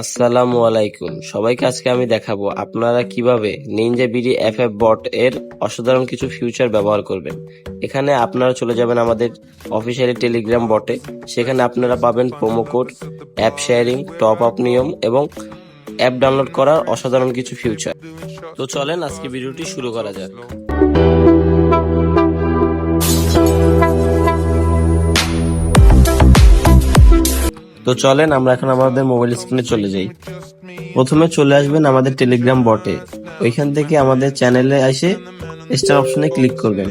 আসসালামু আলাইকুম। সবাইকে আজকে আমি দেখাবো আপনারা কীভাবে Ninja BD F F bot এর অসাধারণ কিছু ফিউচার ব্যবহার করবেন। এখানে আপনারা চলে যাবেন আমাদের অফিসিয়ালি টেলিগ্রাম বটে সেখানে আপনারা পাবেন promo code app sharing top up নিয়ম এবং অ্যাপ ডাউনলোড করার অসাধারণ কিছু ফিউচার তো চলেন আজকে ভিডিওটি শুরু করা যাক। তো চলেন, আমরা এখন আমাদের মোবাইল স্ক্রিনে চলে যাই। প্রথমে চলে আসবেন আমাদের টেলিগ্রাম বটে ওইখান থেকে আমাদের চ্যানেলে এসে স্টার অপশনে ক্লিক করবেন।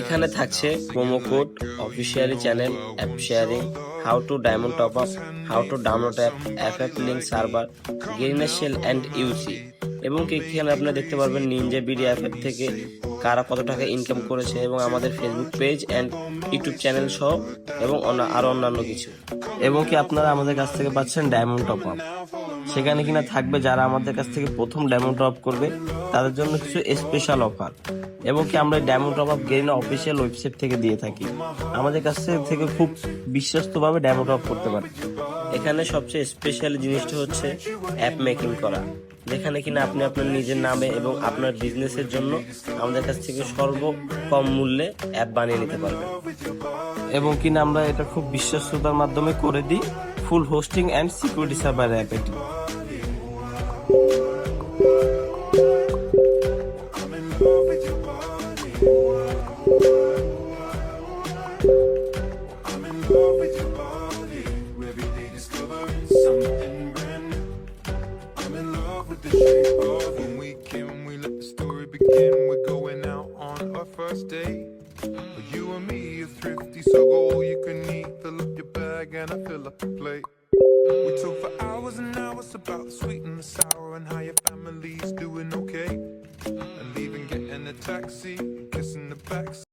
এখানে থাকছে promo code officially channel app sharing how to diamond top up how to download app app app link server Garena Shell and এবং এখানে আপনারা দেখতে পারবেন নিনজা বিডি অ্যাপ থেকে কারা কত টাকা ইনকাম করেছে এবং আমাদের Facebook page and YouTube channel সহ এবং অন্য- আরও অন্যান্য কিছু। এবং কি আপনারা আমাদের কাছ থেকে পাচ্ছেন ডায়মন্ড টপ আপ সেখানে কিনা থাকবে যারা আমাদের কাছ থেকে প্রথম ডায়মন্ড টপ করবে, তাদের জন্য কিছু স্পেশাল অফার এবং কি আমরা diamond top up Garena official website থেকে দিয়ে থাকি। আমাদের কাছ থেকে খুব বিশ্বস্তভাবে ডায়মন্ড টপ করতে পারে। এখানে সবচেয়ে স্পেশাল জিনিসটা হচ্ছে অ্যাপ মেকিং করা। যেখানে কিনা আপনি আপনার নিজের নামে এবং আপনার বিজনেসের জন্য আমাদের কাছ থেকে সর্ব কম মূল্যে অ্যাপ বানিয়ে নিতে পারবেন। এবং কিনা আমরা এটা খুব বিশ্বস্ততার মাধ্যমে করে দিই full hosting and security server app এটি। When we can, we let the story begin. We're going out on our first date. You and me are thrifty, so go all you can eat. Fill up your bag and I fill up the plate. We talk for hours and hours about the sweet and the sour and how your family's doing okay. And leaving, getting a taxi, kissing the backseat.